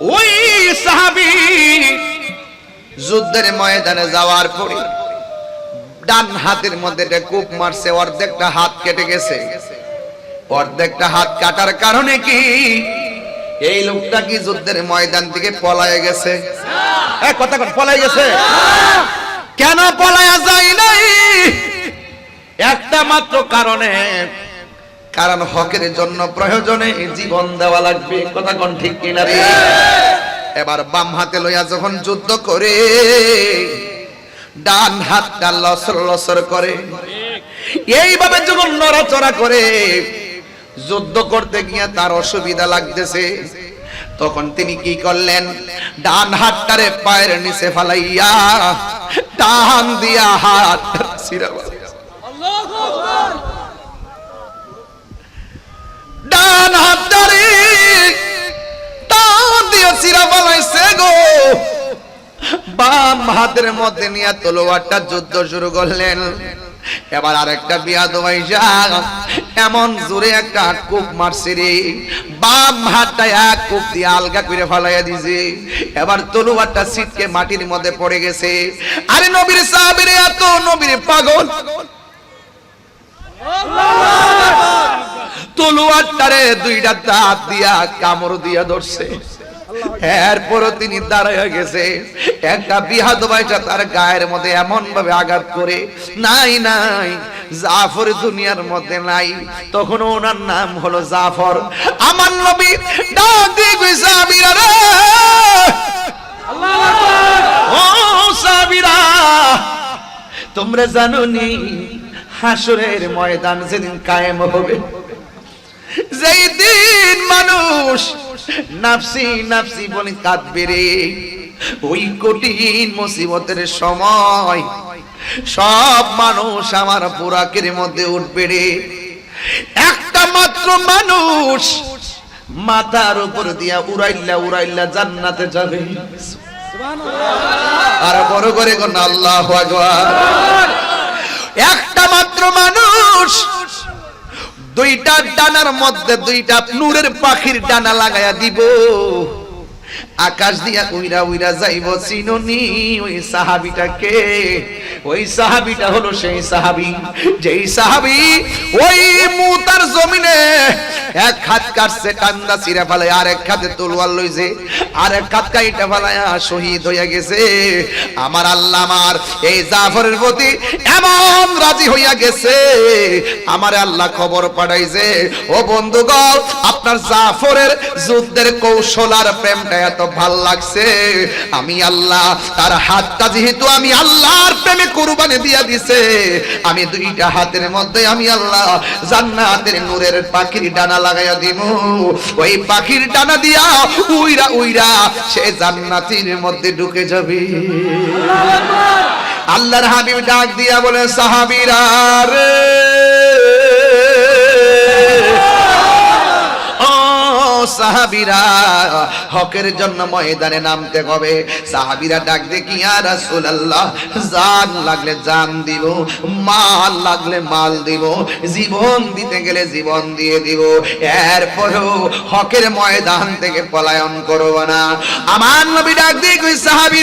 ওই সাহাবি যুদ্ধের ময়দানে যাওয়ার পরে ডান হাতের মধ্যে একটা কূপ মারছে অর্ধেকটা হাত কেটে গেছে। অর্ধেকটা হাত কাটার কারণে কি এই লোকটা কি যুদ্ধের ময়দান থেকে পলায়ে গেছে? কথা পলায় গেছে? কেন পলায়া যায় নাই? একটা মাত্র কারণে কারণ হকের জন্য প্রয়োজনে জীবন দেওয়া লাগবে। কথা কোন ঠিক কিনা রে? এবার বাম হাতে লইয়া যখন যুদ্ধ করে, ডান হাতটা লসর লসর করে। এইভাবে যখন নড়াচড়া করে, যুদ্ধ করতে গিয়ে তার অসুবিধা লাগতেছে। তখন তিনি কি করলেন? ডান হাতটারে পায়ের নিচে ফালাইয়া ডান দিয়া হাত সিরাবা ডান হাতের মধ্যে নিয়ে তলোয়ারটা যুদ্ধ শুরু করলেন। এবার আরেকটা বিয়া দোয়াইশা এমন জোরে একটা কূপ মারছে রে। বাম হাতটা এক কূপ দিয়ে আলগা করে ফলাইয়া দিছে। এবার তলোয়ারটা সিটকে মাটির মধ্যে পড়ে গেছে। আরে নবীর সাহাবীর এত নবীর পাগল। তলোয়ারটারে দুইটা দাঁত দিয়া কামড় দিয়া ধরছে। এরপরও তিনি দাঁড়ায় গেছে। একটা বিহাদ বাইটা তার গায়ের মধ্যে এমন ভাবে আঘাত করে নাই নাই জাফর দুনিয়ার মধ্যে নাই। তখন ওনার নাম হলো জাফর। আমার নবী ডাক দিয়ে কইছে আমিরা রে! ও সাবিরা তোমরা জানো নি হাসরের ময়দান যেদিন কায়েম হবে যেই দিন মানুষ নাফসি নাফসি বলে কাঁদবে রে, ওই কঠিন মুসিবতের সময় সব মানুষ আমার পোরাকের মধ্যে উঠবে রে। একটা মাত্র মানুষ মাথার উপর দিয়া উড়াইল্লা উড়াইল্লা জান্নাতে যাবে। আর বড় করে কোন আল্লাহ একটা মাত্র মানুষ দুইটা ডানার মধ্যে দুইটা নূরের পাখির ডানা লাগায়া দিব। আকাশ দিয়া উইরা উইরা যাইব চিননি, ওই সাহাবিটাকে। ওই সাহাবিটা হলো সেই সাহাবি, যেই সাহাবি ওই মুতার জমিনে এক হাত কাটছে টান্দা চিরা ফেলে আর এক হাতে তলোয়ার লইছে আর এক হাত কাইটা ফেলায়া শহীদ হইয়া গেছে। আমার আল্লাহ আমার এই জাফরের প্রতি এমন রাজি হইয়া গেছে। আমার আল্লাহ খবর পাঠাইছে, ও বন্ধুগণ, আপনার জাফরের যুদ্ধের কৌশল আর প্রেমটা এত ভালো লাগছে। আমি আল্লাহ তার হাতটা যেহেতু আমি আল্লাহর প্রেমে কুরবানি দিয়া দিছে আমি দুইটা হাতের মধ্যে আমি আল্লাহ জান্নাতের নূরের পাখির ডানা লাগাইয়া দিব ওই পাখির ডানা দিয়া উইরা উইরা সে জান্নাতের মধ্যে ঢুকে যাবে। আল্লাহর হাবিব ডাক দিয়া বলে সাহাবীরা রে সাহাবীরা, হকের জন্য ময়দানে নামতে হবে। সাহাবীরা ডাক কি ইয়া রাসূলুল্লাহ, জান লাগলে জান দিব, মাল লাগলে মাল দিব, জীবন দিতে গেলে জীবন দিয়ে দিব। এরপরেও হকের ময়দান থেকে পলায়ন করব না। আমার নবী ডাক দিয়ে কই সাহাবী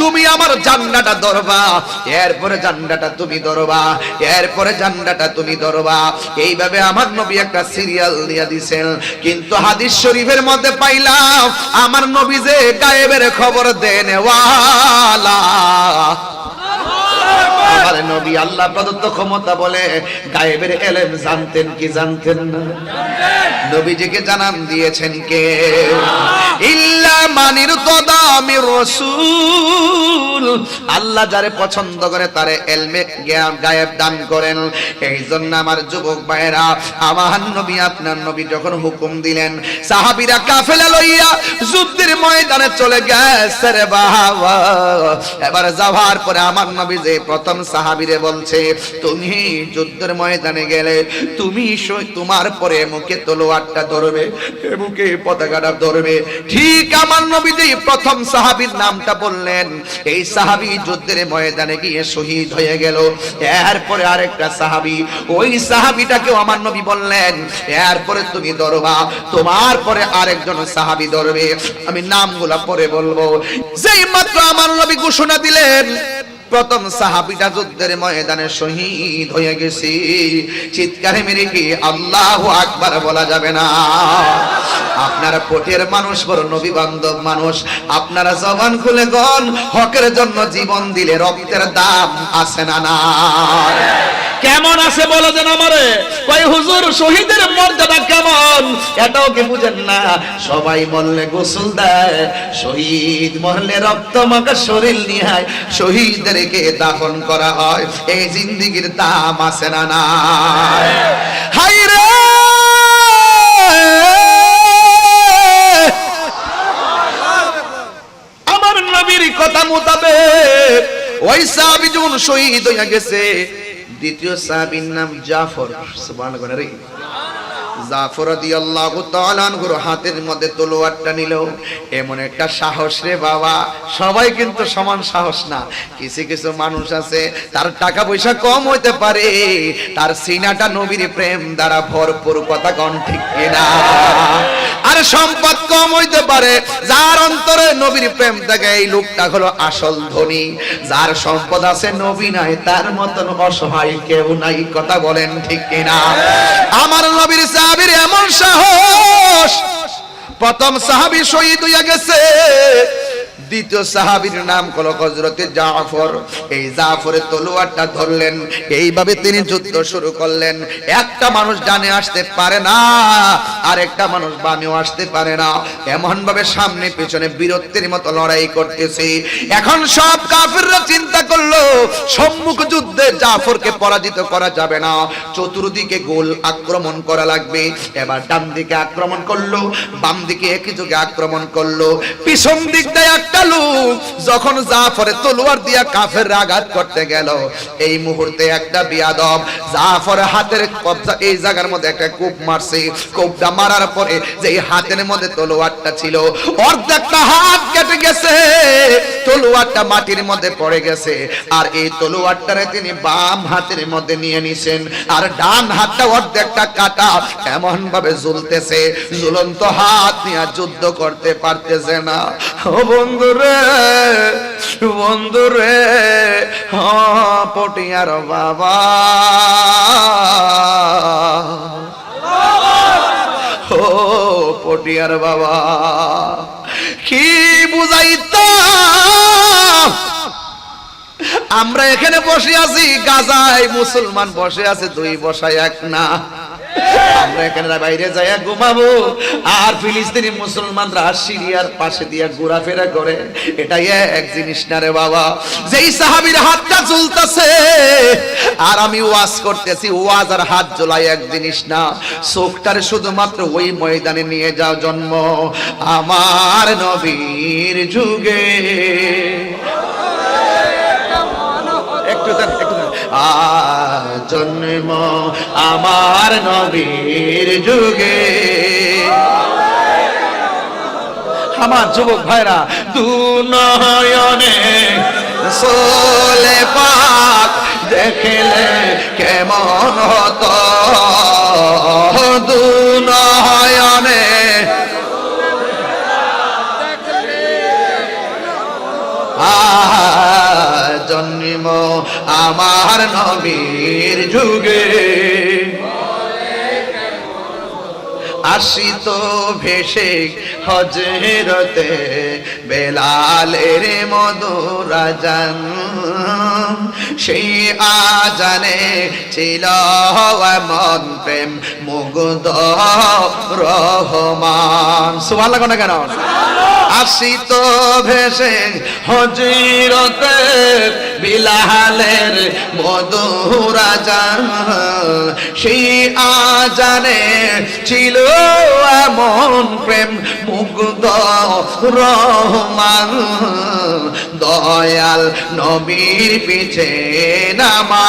তুমি আমার জান্নাটা ধরবা, এরপরে জান্নাটা তুমি ধরবা, এরপরে জান্নাটা তুমি ধরবা। এইভাবে আমার নবী একটা সিরিয়াল দিয়া দিছেন। কিন্তু হাদিস শরীফের মধ্যে পাইলাম আমার নবী যে গায়েবের খবর দেন ওয়ালা। আমার নবী, আল্লাহ প্রদত্ত ক্ষমতা বলে গায়েবের এলেম জানতেন কি জানতেন না? নবীজিকে জানান দিয়েছেন কে? ইল্লা মানির তদামি রসুল। আল্লাহ যারে পছন্দ করে তারে এলমে গায়েব দান করেন। এই জন্য আমার যুবক ভাইয়েরা, আমার নবী, আপনার নবী যখন হুকুম দিলেন, সাহাবীরা কাফেলা লইয়া যুদ্ধের ময়দানে চলে গেছে রে বাবা। এবার যাওয়ার পরে আমার নবী যে প্রথম সাহাবীরে বলছে, তুমি যুদ্ধের ময়দানে গেলে তুমি তোমার পরে মুখে তলোয়ারটা ধরবে মুখে পতাকাটা ধরবে। ঠিক আমার আমার নবী যে প্রথম সাহাবীর নামটা বললেন। এই সাহাবী যুদ্ধের ময়দানে গিয়ে শহীদ হয়ে গেল। এরপরে আরেকটা সাহাবী, ওই সাহাবীটাকেও আমার নবী বললেন, এরপরে তুমি ধরবা, তোমার পরে আরেকজন সাহাবি ধরবে। আমি নামগুলা পরে বলব। যেই মাত্র আমার নবী ঘোষণা দিলেন প্রথম সাহাবিটা যুদ্ধের ময়দানে শহীদ হয়ে গেছি। চিৎকারে মেরে কি আল্লাহ আকবার বলা যাবে না। আপনার পটের মানুষ, বড় নবী বান্ধব মানুষ। আপনারা জবান খুলে গন হকের জন্য জীবন দিলে রক্তের দাম আছে না না কেমন আছে বলো যেন আমারে? কই হুজুর, শহীদের মর্যাদা কেমন? এটাও কি বুঝেন না? সবাই মরলে গোসল দেয়, শহীদ মরলে রক্ত মাখা শরীর নিয়ে শহীদদেরকে দাফন করা হয় এই জিন্দিগির দাম আছে না না হাই রে! আমার নবীর কথা মোতাবেক ওই সাহাবী যখন শহীদ হইয়া গেছে দ্বিতীয় সাহাবির নাম জাফর সুবহানাল্লাহ রে। জাফর হাতের মধ্যে তলোয়ারটা নিল। এমন একটা সাহস রে বাবা। সবাই কিন্তু সমান সাহস না। কিছু কিছু মানুষ আছে, তার টাকা পয়সা কম হইতে পারে। তার সিনাটা নবীর প্রেম দ্বারা ভরপুর কথা ঠিক কিনা? আর সম্পদ কম হইতে পারে। যার অন্তরে নবীর প্রেম থাকে, এই লোকটা হলো আসল ধনী। যার সম্পদ আছে নবী নাই, তার মতন অসহায় কেউ নাই, কথা বলেন ঠিক কিনা? আমার নবীর সাহাবীর এমন সাহস। প্রথম সাহাবি শহীদ হইয়া গেছে। দ্বিতীয় সাহাবীর নাম হলো হযরতে জাফর। এই জাফরের তলোয়ারটা ধরলেন, এইভাবে তিনি যুদ্ধ শুরু করলেন। একটা মানুষ ডানে আসতে পারে না আর একটা মানুষ বামেও আসতে পারে না। এমন ভাবে সামনে পেছনে বীরত্বের মতো লড়াই করতেছে। এখন সব কাফিররা চিন্তা করল, সম্মুখ যুদ্ধে জাফরকে পরাজিত করা যাবে না। চতুর্দিকে গোল আক্রমণ করা লাগবে। এবার ডান দিকে আক্রমণ করল বাম দিকে একই যুগে আক্রমণ করল। পিছন দিক দিয়ে একটা লোক যখন জাফরে তলোয়ার দিয়া কাফের আঘাত করতে গেল, এই মুহূর্তে একটা বিয়াদব জাফর হাতের কবজা এই জায়গার মধ্যে একটা কূপ মারছে। কূপটা মারার পরে যে হাতের মধ্যে তলোয়ারটা ছিল, অর্ধেকটা হাত কেটে গেছে, তলোয়ারটা মাটির মধ্যে পড়ে গেছে। আর এই তলোয়ারটারে তিনি বাম হাতের মধ্যে নিয়ে নিছেন, আর ডান হাতটা অর্ধেকটা কাটা এমন ভাবে ঝুলতেছে। ঝুলন্ত হাত নিয়ে যুদ্ধ করতে পারতেছে না। ও বন্ধু রে বন্ধু রে হ, পটিয়ার বাবা। ও পটিয়ার বাবা। কি বুঝাইতাম? আমরা এখানে বসে আছি, গাজায় মুসলমান বসে আছে, দুই বসায় এক না। আমরা এখানে বাইরে ঘুমাবো। আর ফিলিস্তিনি মুসলমানরা সিরিয়ার পাশে দিয়ে ঘোরাফেরা করে। এটাই এক জিনিস না রে বাবা। যেই সাহাবীর হাতটা ঝুলতেছে আর আমি ওয়াজ করতেছি ওয়াজ আর হাত ঝোলাই এক জিনিস না। চোখটারে শুধুমাত্র ওই ময়দানে নিয়ে যাও জন্ম। আমার নবীর যুগে। একটু একটু। আ জন্ম আমার নবীর যুগে। আমার যুবক ভাইরা দু নয়নে সোলে পাক দেখলে কেমন হতো? দু নয়নে আহা, জন্ম আমার নবীর যুগে আসিত ভেসে হজরতে বেলালের মধুরা জান সেই আজানে ছিল মন প্রেম মুগ্ধ রহমান। সুভাল্লা কোনা কেন? আসিত ভেসে হজিরতে বিলালের মধুরা জান সেই আজানে ছিল এমন প্রেম মুগ্ধ রহমান। দয়াল নবীর পিছে নামা।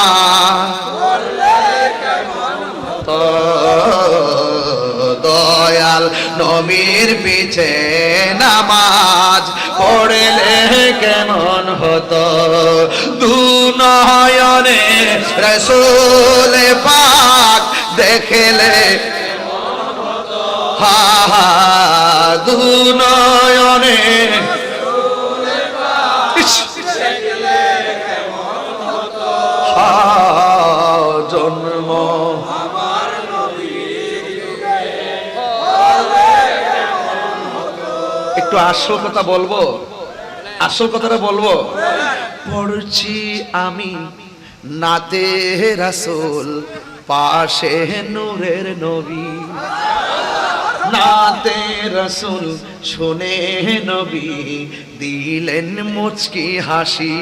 দয়াল নবীর পিছে নামাজ পড়লে কেমন হতো? দু নয়নে রসুল পাক দেখলে হা হা দু নয়নে ইস। হা, জন্ম একটু আসল কথা বলব? আসল কথাটা বলব? পড়ছি আমি নাতে রাসূল পাশে নূরের নবী। নাতে রসুল শুনে নবী দিলেন মুচকি হাসি।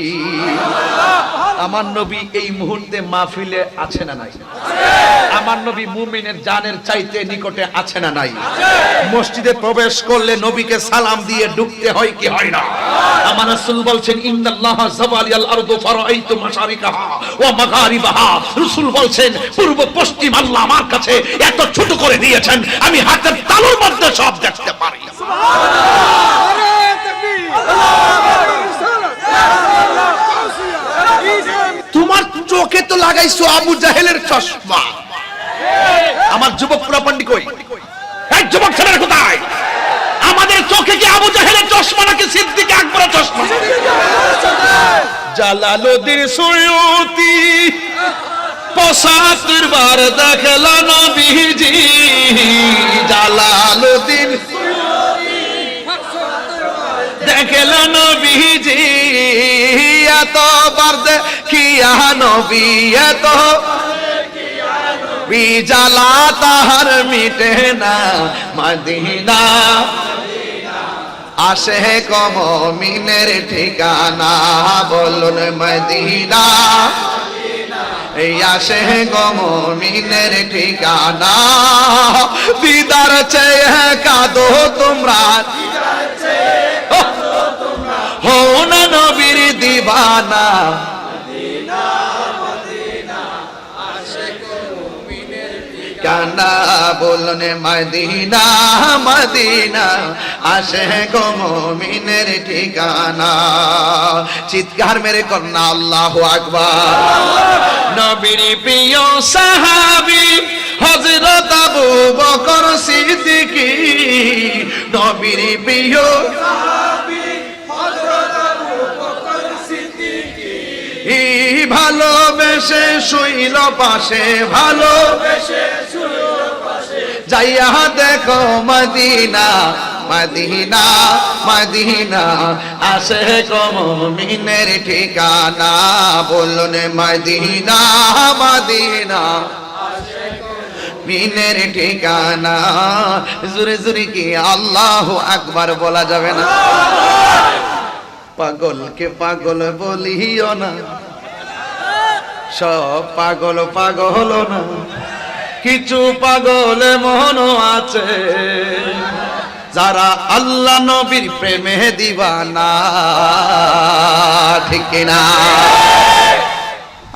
আমার নবী এই মুহূর্তে মাহফিলে আছে না নাই? আমার নবী মুমিনের জানের চাইতে নিকটে আছে না নাই? মসজিদে প্রবেশ করলে নবীকে সালাম দিয়ে ঢুকতে হয় কি হয় না? আমার রাসূল বলছেন, ইন্নাল্লাহ যাওয়ালিয়াল আরদু ফারাআইতু মাশারিকাহা ওয়া মাগারিবাহা। রাসূল বলছেন, পূর্ব পশ্চিম আল্লাহ আমার কাছে এত ছোট করে দিয়েছেন, আমি হাতের তালুর মধ্যে সব দেখতে পারি। তোমার চোখে তো লাগাইছো আবু জাহেলের চশমা। আমার যুবক পুরাপান্ডি কই? এক যুবক ছেলের কোথায়? আমাদের চোখে কি আবু জাহেলের চশমা নাকি সিদ্দিক আকবরের চশমা? জালালুদ্দিন সুয়ুতি পঁচাত্তর বার দেখলা নবীজি জালালুদ্দিন দেখলা নবীজি এত বার দেখিয়া নবী এত। বিজালা তাহার মিটে না মদিনা। আসে কম মিনের ঠিকানা, বলুন মদিনা। এই আসে মিনের ঠিকানা। দিদার চেয়ে কাঁদো তোমরা। হো না নবীর দিবানা। কানা বলনে মদিনা মদিনা, আসে গো মমিনের ঠিকানা। চিৎকার মেরে কন্যা, আল্লাহ আকবার। নবীর প্রিয় সাহাবি, হযরত আবু বকর সিদ্দিকী। নবীর প্রিয় ভালোবেসে শুইল পাশে ভালো যাইয়া দেখো মদিনা মদিনা মদিনা। আসে কম মিনের ঠিকানা বলুন মদিনা মদিনা। মিনের ঠিকানা জুরে জুরে কি আল্লাহ আকবার বলা যাবে না? পাগলকে পাগল বলিও না। সব পাগল পাগল না। কিছু পাগল মন আছে, যারা আল্লাহ নবীর প্রেমে দিবানা। ঠিক না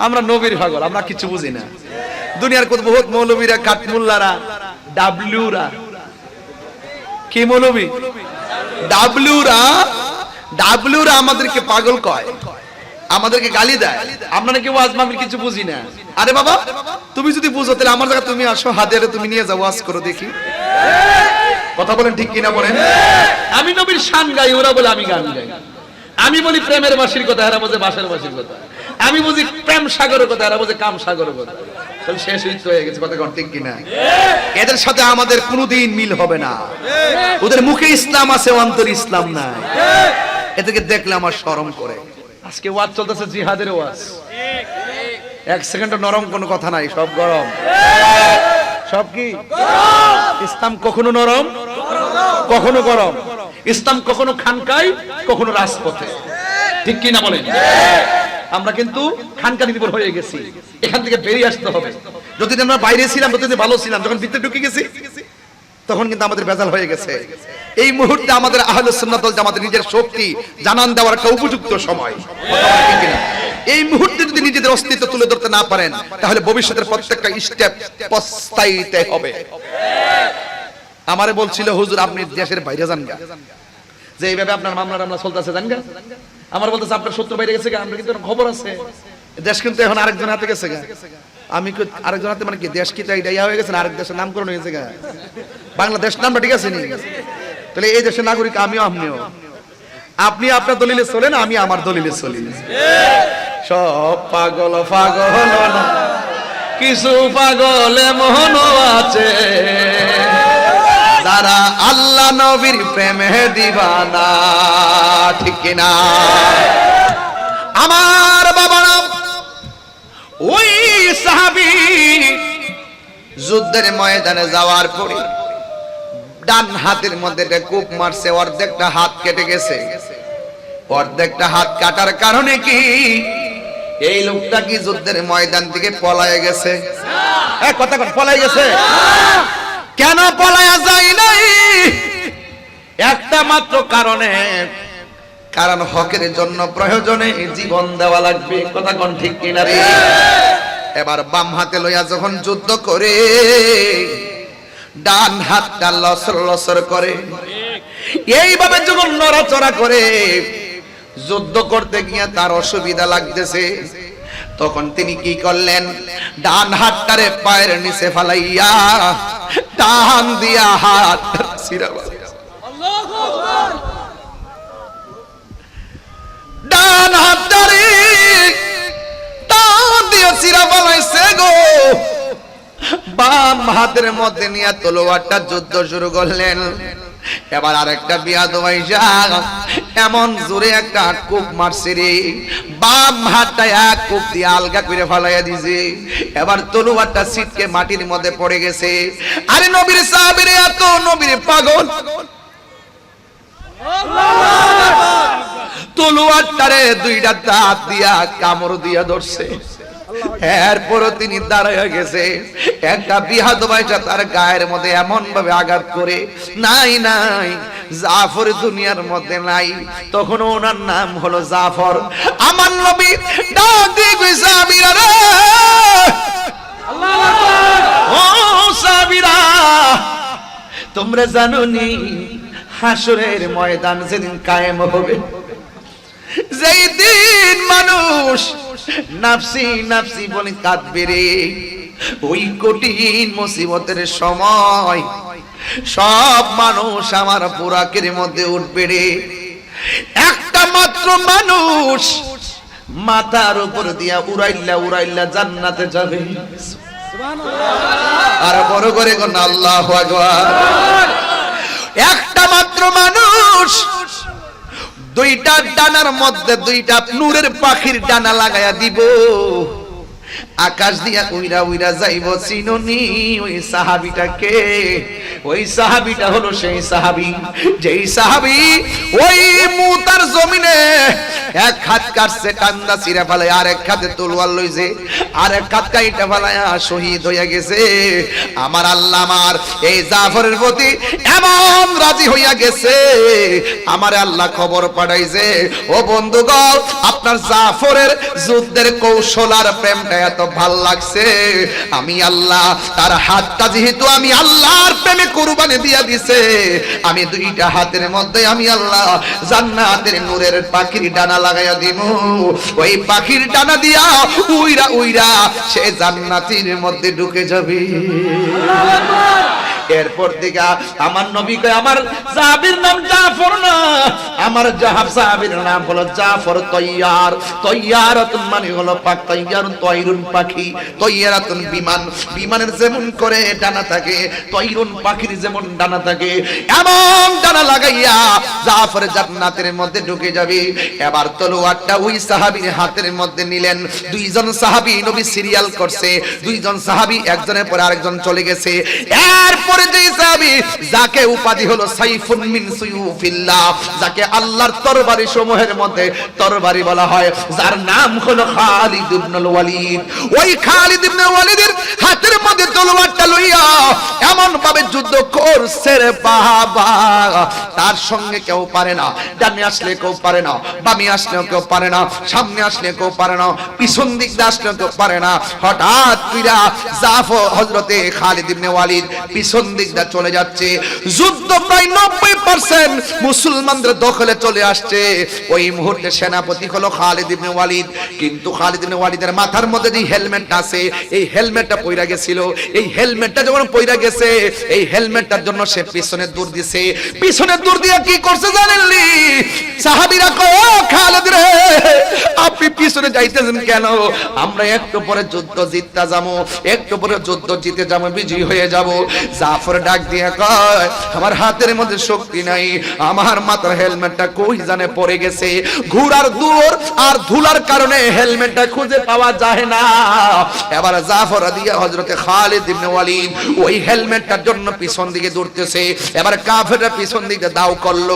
আমরা নবীর পাগল, আমরা কিছু বুঝি না। দুনিয়ার কত বহুত মৌলবীরা, কাঠমুল্লারা, ডাবলুরা। কি মৌলবী? ডাবলুরা? ডাবলুরা আমাদেরকে পাগল কয়। আমাদেরকে গালি দেয়। আমরা নাকি ওয়াজ মাহফিল কিছু বুঝি না। আরে বাবা, তুমি যদি বুঝো, তাহলে আমার জায়গা তুমি আসো হাজারে তুমি নিয়ে যাও, ওয়াজ করো দেখি। কথা বলেন ঠিক কিনা বলেন? আমি নবীর শান গাই, ওরা বলে আমি গান গাই। আমি বলি প্রেমের বাসির কথা, এরা বোঝে বাসের বাসির কথা। আমি বুঝি প্রেম সাগরের কথা, এরা বোঝে কাম সাগরের কথা। শেষ হয়ে গেছে, কথা কন ঠিক কিনা? এদের সাথে আমাদের কোনোদিন মিল হবে না। ওদের মুখে ইসলাম আছে, অন্তর ইসলাম নাই। এদেরকে দেখলে আমার শরম করে। আজকে ওয়াজ চলতেছে জিহাদের ওয়াজ। এক সেকেন্ড নরম কোনো কথা নাই, সব গরম। সব কি? ইসলাম কখনো নরম, কখনো গরম। ইসলাম কখনো খানকাই, কখনো রাজপথে। ঠিক কি না বলেন? আমরা কিন্তু খানকানি নির্ভর হয়ে গেছি। এখান থেকে বেরিয়ে আসতে হবে। যতদিন আমরা বাইরে ছিলাম, ততদিন ভালো ছিলাম। যখন ভিতরে ঢুকে গেছি তখন কিন্তু আমাদের বেজাল হয়ে গেছে। এই মুহূর্তে আমাদের আহলে সুন্নাত ওয়াল জামাতের নিজের শক্তি জানান দেওয়ার একটা উপযুক্ত সময়? এই মুহূর্তে যদি নিজেদের অস্তিত্ব তুলে ধরতে না পারেন, তাহলে ভবিষ্যতের প্রত্যেকটা স্টেপ পস্তাইতে হবে। আমারে বলছিল, হুজুর, আপনি দেশের বাইরে যান গা। যে এইভাবে আপনার মামলা টামলা চলতেছে জান গা। আমার বলতেছে, আপনার শত্রু বাইরে গেছে গা, আমরা কিন্তু খবর আছে। দেশ কিন্তু এখন আরেকজন হাতে গেছে গা। আমি আরেকজন হাতে মানে কি, দেশ কি তাই ইয়া হয়ে গেছে আরেক দেশের নামকরণ হয়ে গেছে গা? বাংলাদেশ নামটা ঠিক আছে নি? তাহলে এই দেশের নাগরিক আমিও আপনিও। আপনি আপনার দলিলে চলেন, আমি আমার দলিলে চলি। সব পাগল পাগল না কিছু পাগলে মোহন আছে। যারা আল্লাহ নবীর প্রেমে দিবানা, ঠিক কিনা? আমার বাবা ওই সাহাবি। যুদ্ধের ময়দানে যাওয়ার পরে ডান হাতের মধ্যে একটা কূপ মারছে অর্ধেকটা হাত কেটে গেছে। অর্ধেকটা হাত কাটার কারণে কি এই লোকটা কি যুদ্ধের ময়দান থেকে পলায় গেছে? কথা পলাই গেছে? কেন পলায়া যায় নাই? একটা মাত্র কারণে। কারণ হকের জন্য প্রয়োজনে জীবন দেওয়া লাগবে। কথা কোন ঠিক কিনা রে? এবার বাম হাতে লইয়া যখন যুদ্ধ করে, ডান হাতটা লসর লসর করে, এইভাবে যখন নড়াচড়া করে, যুদ্ধ করতে গিয়ে তার অসুবিধা লাগতেছে। তখন তিনি কি করলেন? ডান হাতটারে পায়ের নিচে ফালাইয়া ডান দিয়া হাত ডান হাতটারে দিয়ে চিরা বানাইছে গো। বাম হাতের মধ্যে নিয়ে তলোয়ারটা যুদ্ধ শুরু করলেন। এবার আরেকটা বিয়া এমন জোরে একটা কূপ মারছে রে। বাম হাতটা এক কূপ দিয়ে আলগা করে দিছে। এবার মাটির মধ্যে পড়ে গেছে। আরে নবীর সাহাবীরে এত নবীর পাগল। তলোয়ারটারে দুইটা দাঁত দিয়া কামড় দিয়া ধরছে। এরপরও তিনি দাঁড়াইয়া গেছে। একটা বিহাদ বাইচা তার গায়ের মধ্যে এমন ভাবে আঘাত করে নাই নাই জাফর দুনিয়ার মধ্যে নাই। তখন ওনার নাম হলো জাফর। আমার নবী ডাক দিয়ে কইছে আমিরা রে! ও সাবিরা তোমরা জানো নি হাসরের ময়দান যেদিন কায়েম হবে? যেই দিন মানুষ নাফসি নাফসি বলে কাঁদবে রে। ওই কঠিন মুসিবতের সময় সব মানুষ আমার পোরাকের মধ্যে উঠবে রে। একটা মাত্র মানুষ মাথার উপর দিয়া উড়াইল্লা উড়াইল্লা জান্নাতে যাবে। আর বড় করে কোন আল্লাহ একটা মাত্র মানুষ দুইটা ডানার মধ্যে দুইটা নূরের পাখির ডানা লাগাইয়া দিব। আকাশ দিয়া উইরা উইরা যাইব চিননি, ওই সাহাবিটাকে। ওই সাহাবিটা হলো সেই সাহাবি, যেই সাহাবি ওই মুতার জমিনে এক হাত কাটছে, কান্দা চিরা ফেলে আর এক হাতে তলোয়ার লইছে আর এক হাত কাইটা ফেলায় শহীদ হইয়া গেছে। আমার আল্লাহ আমার, এই জাফরের প্রতি এমন রাজি হইয়া গেছে। আমার আল্লাহ খবর পাঠাইছে, ও বন্ধুগণ, আপনার জাফরের যুদ্ধের কৌশল আর প্রেমটা এত ভালো লাগছে। আমি আল্লাহ, তার হাতটা যেহেতু আমি আল্লাহর প্রেমে কুরবানি দিয়া দিছে, আমি দুইটা হাতের মধ্যে আমি আল্লাহ জান্নাতের নূরের পাখির ডানা লাগাইয়া দিব ওই পাখির ডানা দিয়া উইরা উইরা সে জান্নাতির মধ্যে ঢুকে যাবে। এরপর থেকে আমার নবী কয়, আমার সাহাবীর নাম জাফর না, আমার জাহাব সাহাবীর নাম হলো জাফর তৈয়ার। তৈয়ারাতুন মানে হলো পাক, তৈয়ারুন তৈরুন পাখি। তৈয়ারাতুন বিমান। বিমানের যেমন করে ডানা থাকে, তৈরুন পাখির যেমন ডানা থাকে, এমন ডানা লাগাইয়া জাফর জান্নাতের মধ্যে ঢুকে যাবে। এবার তলোয়ারটা ওই সাহাবীর হাতের মধ্যে নিলেন। দুইজন সাহাবী নবী সিরিয়াল করছে, দুইজন সাহাবী একজনের পরে আরেকজন চলে গেছে। এরপরে সাহাবী যাকে উপাধি হলো সাইফুন মিন যাকে আল্লাহর তরবারি সমূহের মধ্যে তরবারি বলা হয়, যার নাম হলো খালিদ ইবনুল ওয়ালিদ। ওই খালিদ ওয়ালিদের হাতের মধ্যে তলোয়ারটা লইয়া এমন ভাবে যুদ্ধ করছে রে বাবা। তার সঙ্গে কেউ পারে না, ডানে আসলে কেউ পারে না, বামে আসলেও কেউ পারে না, সামনে আসলে কেউ পারে না, পিছন দিক দিয়ে আসলেও কেউ পারে না। হঠাৎ জাফর হযরতে খালিদ ওয়ালিদ পিছন দিক দিয়ে চলে যাচ্ছে। যুদ্ধ প্রায় নব্বই পার্সেন্ট মুসলমানদের দখলে চলে আসছে। ওই মুহূর্তে সেনাপতি হলো খালিদ ইবনে ওয়ালিদ। কিন্তু খালিদ ইবনে ওয়ালিদের মাথার মধ্যে যে হেলমেটটা আছে, এই হেলমেটটা পইরা গেছিল। এই হেলমেটটা যখন পইরা গেছে, এই হেলমেটটার জন্য সে পিছনে দূর দিছে। পিছনে দূর দিয়ে কি করছে জানেননি সাহাবীরা কয় খালিদ রে, আপনি পিছনে যাইতেছেন কেন? আমরা একটু পরে যুদ্ধ জিততে যাব, একটু পরে যুদ্ধ জিতে যাব, বিজয়ী হয়ে যাব। জাফর ডাক দিয়ে কয়, আমার হাতের মধ্যে শক্তি নাই, আমার মাথার হেলমেটটা কই জানে পড়ে গেছে। ঘোড়ার দূর আর ধুলার কারণে হেলমেটটা খুঁজে পাওয়া যায় না। এবার জাফর দিয়া হযরতে খালিদ ইবনে ওয়ালিদ ওই হেলমেটটার জন্য পিছন দিকে দৌড়তেছে। এবার কাফেররা পিছন দিকে দাও করল।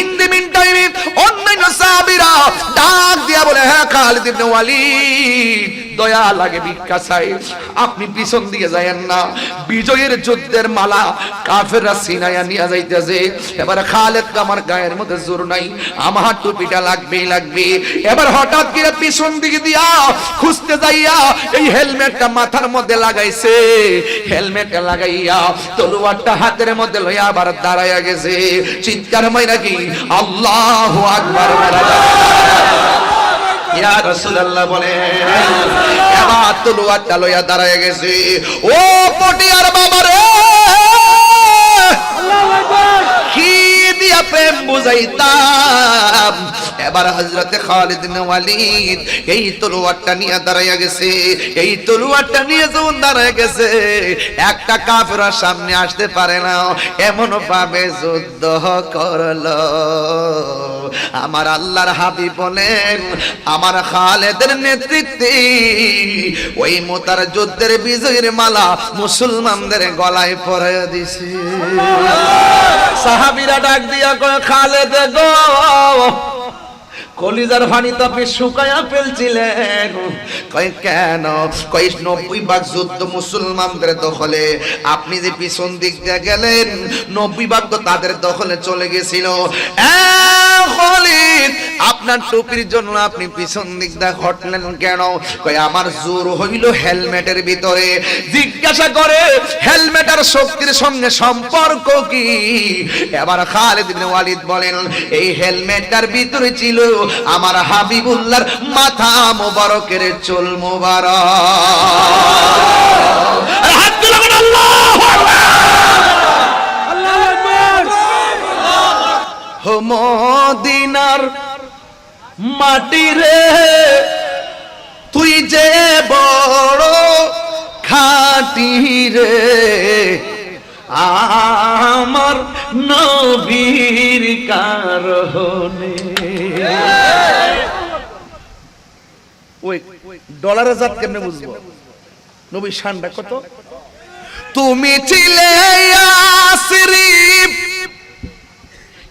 ইন দি মিন টাইমে অন্যান্য সাহাবীরা ডাক দিয়া বলে হ্যাঁ খালিদ ইবনে ওয়ালিদ, দয়া লাগে ভিক্ষা চাই। আপনি পিছন দিকে যায়েন না। বিজয়ের যুদ্ধের মালা কাফেররা সিনায়া নিয়ে যাইতেছে। এবার খালেদ আমার গায়ের মধ্যে জোর নাই। আমার টুপিটা লাগবেই লাগবে। এবার হঠাৎ করে পিছন দিকে দিয়া খুঁজতে যাইয়া এই হেলমেটটা মাথার মধ্যে লাগাইছে। হেলমেটটা লাগাইয়া তলোয়ারটা হাতের মধ্যে লইয়া আবার দাঁড়াইয়া গেছে। চিৎকার মাইরা কি? আল্লাহু আকবার যায়। ইয়া রাসূলুল্লাহ বলে আমার তলোয়ার লইয়া দাঁড়ায় গেছে। ও পটিয়ার বাবা রে কি দিয়া প্রেম বুঝাইতাম। এবার হযরতে খালিদ বিন ওয়ালিদ এই তলোয়ারটা নিয়ে দাঁড়াইয়া গেছে। এই তলোয়ারটা নিয়ে যখন দাঁড়ায় গেছে, একটা সামনে আসতে পারে না। এমন ভাবে যুদ্ধ আমার আল্লাহর হাবিব বলেন, আমার খালেদের নেতৃত্বে ওই মোতার যুদ্ধের বিজয়ের মালা মুসলমানদের গলায় পরে দিছে। সাহাবীরা ডাক দিয়া কয় খালেদ গো কলিজার পানি তো আপনি শুকায়া ফেলছিলেন। কয়, কেন? কয় নব্বই ভাগ যুদ্ধ মুসলমানদের দখলে। আপনি যে পিছন দিক দিয়ে গেলেন, নব্বই ভাগ তো তাদের দখলে চলে গেছিল। আপনার টুপির জন্য আপনি পিছন দিক দিয়ে ঘটলেন কেন? কয়, আমার জোর হইল হেলমেটের ভিতরে। জিজ্ঞাসা করে, হেলমেট আর শক্তির সঙ্গে সম্পর্ক কি? এবার খালিদ ওয়ালিদ বলেন, এই হেলমেটটার ভিতরে ছিল আমার হাবিবুল্লাহর মাথা মোবারকের চুল মোবারক। মদিনার মাটি রে, তুই যে বড় খাটি রে, আমার নবীর কারণে ওই ডলারের জাত কেমনে বুঝব? নবী শানটা কত? তুমি ছিলে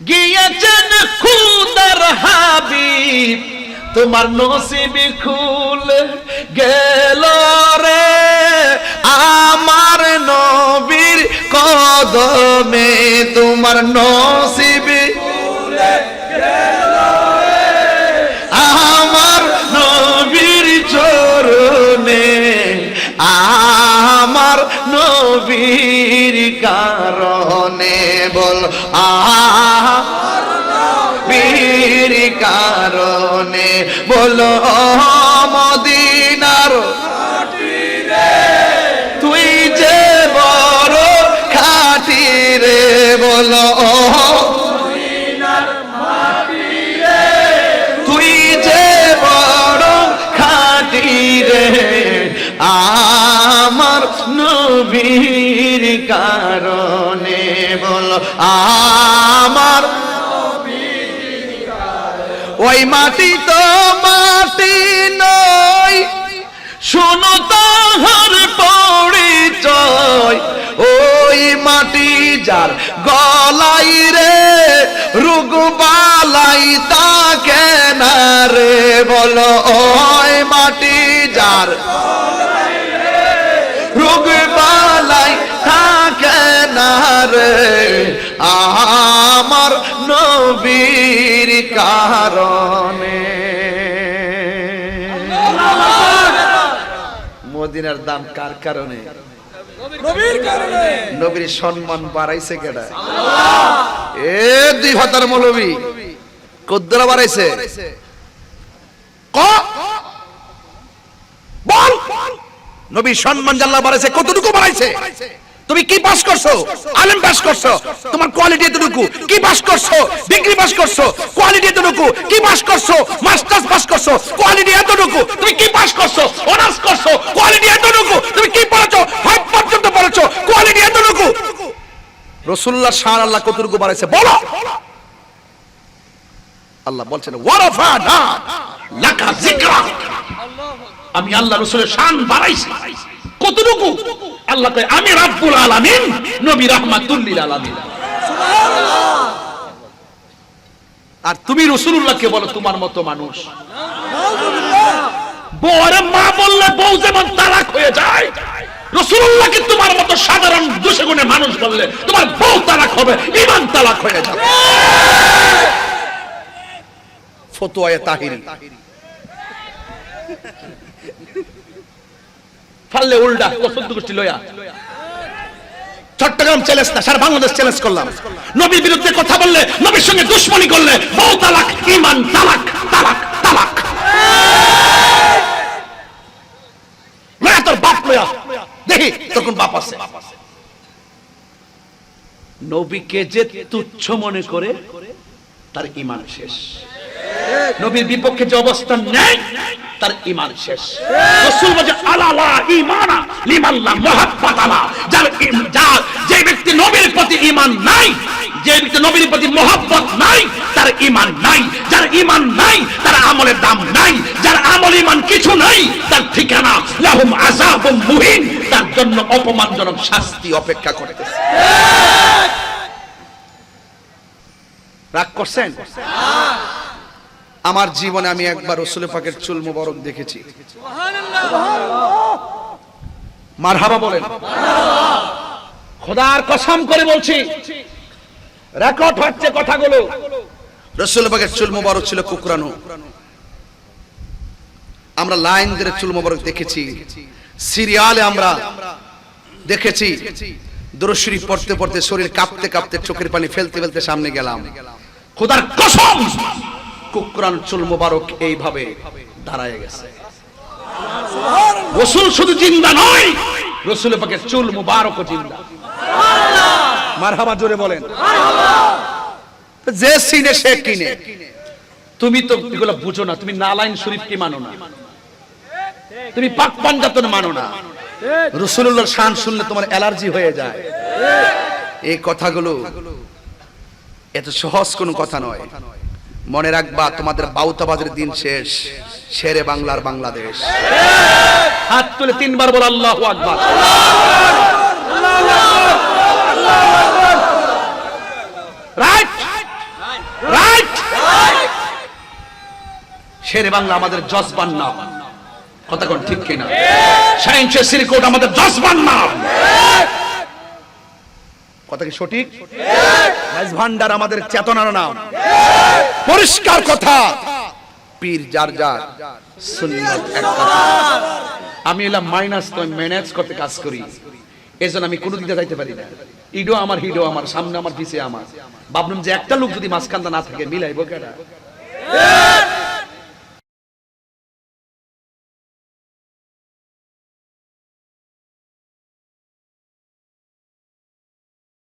গিয়েছেন খুদার হাবিব। তোমার নসিবি খুল গেল রে, আমার নবীর কদমে। তোমার নসিবে আমার বলো তুই যে বড় খাটি রে আমার নবীর কারণে বল আমার ওই মাটি তো মাটি নয় শোনো তাহার পরিচয় ওই মাটি যার গলাই রে রুগবালাই তাকে না রে বলো ওই মাটি যার রুগবালাই তাকে না রে। আমার নবীর কারণে। মদিনার দাম কার কারণে? নবীর কারণে। নবীর সম্মান বাড়াইছে কেডা? এ দুই হাতার মৌলবী। কদ্দরা বাড়াইছে। ক? বল। নবীর সম্মান জাল্লা বাড়াইছে। কতটুকু বাড়াইছে? তুমি কি পাস করছ? আলেম পাস করছ? তোমার কোয়ালিটি এতটুকু। কি পাস করছ? ডিগ্রি পাস করছ? কোয়ালিটি এতটুকু। কি পাস করছ? মাস্টার্স পাস করছ? কোয়ালিটি এতটুকু। তুমি কি পাস করছ? অনার্স করছ? কোয়ালিটি এতটুকু তুমি কি পড়াছো ফাইভ পর্যন্ত পড়াছো কোয়ালিটি এতটুকু রসুল্লাহ শাহ আল্লাহ কতটুকু বাড়াইছে? বলো। আল্লাহ বলছেন আমি আল্লাহ রসুলের শান বাড়াইছি। কতটুকু? আল্লাহ কয়, আমি রাব্বুল আলামিন, নবী রাহমাতুল্লিল আলামিন। আর তুমি রসুলুল্লাহকে বলো, তোমার মতো মানুষ। মা বললে বউ যেমন তালাক হয়ে যায় রসুলুল্লাহকে তোমার মতো সাধারণ দোষে গুণে মানুষ বললে তোমার বউ তালাক হবে, ইমান তালাক হয়ে যাবে। ফতোয়ায়ে তাহিরি। ফাললে উল্টা গোষ্ঠী লয়া চট্টগ্রাম চ্যালেঞ্জ না, সারা বাংলাদেশ চ্যালেঞ্জ করলাম। নবীর বিরুদ্ধে কথা বললে, নবীর সঙ্গে দুশ্মনী করলে বউ তালাক তালাক তালাক লয়া তোর বাপ লয়া দেখি তোর কোন বাপ আছে নবীকে যে তুচ্ছ মনে করে, তার ইমান শেষ। নবীর বিপক্ষে যে অবস্থান নেয় তার ইমান শেষ। রাসূল বলে আলালা ঈমানা লিমাল্লা যার যার যে ব্যক্তি নবীর প্রতি ঈমান নাই, যে ব্যক্তি নবীর প্রতি মোহাব্বত নাই, তার ঈমান নাই। যার ঈমান নাই, তার আমলের দাম নাই। যার আমল ঈমান কিছু নাই, তার ঠিকানা লাহুম আযাবুম মুহিন। তার জন্য অপমানজনক শাস্তি অপেক্ষা করতেছে। রাগ করছেন? আমার জীবনে আমি একবার রসুল পাকের চুল মুবারক দেখেছি। মারহাবা বলেন। খোদার কসম করে বলছি রেকর্ড হচ্ছে কথাগুলো। রসুল পাকের চুল মুবারক ছিল কুকরানো। আমরা লাইন ধরে চুল মুবারক দেখেছি। সিরিয়ালে আমরা দেখেছি। দরশরী পড়তে পড়তে শরীর কাঁপতে কাঁপতে চোখের পানি ফেলতে ফেলতে সামনে গেলাম। খোদার কসম, কুকরান চুল মুবারক এইভাবে দাঁড়ায় গেছে। রসুল শুধু জিন্দা নয়, রসুল পাকে চুল মুবারক জিন্দা। মারহাবা জোরে বলেন। যে সিনে সে কিনে। তুমি তো এগুলো বুঝো না, তুমি নালাইন শরীফ কি মানো না? তুমি পাক পাঞ্জাতন মানো না? রসুল্লাহর শান শুনলে তোমার অ্যালার্জি হয়ে যায়। এই কথাগুলো এত সহজ কোনো কথা নয়। মনে রাখবা, তোমাদের বাউতাবাজের দিন শেষ। শেরে বাংলার বাংলাদেশ। হাত তুলে তিনবার বল, আল্লাহ আকবার। শেরে বাংলা আমাদের জজবান নাম। কথা কোন ঠিক কিনা? সায়েন্সের সিরিকোট আমাদের জজবান নাম। কথা কি সঠিক? ভান্ডার আমাদের চেতনার নাম। পরিষ্কার কথা। পীর যার যার, সুন্নত এক কথা। আমি এলাম মাইনাস তো ম্যানেজ করতে কাজ করি। এই জন্য আমি কোনো দিকে যাইতে পারি না। ইডো আমার, হিডো আমার, সামনে আমার, পিছে আমার। ভাবলাম যে একটা লোক যদি মাঝখানটা না থাকে, মিলাইবো কেটা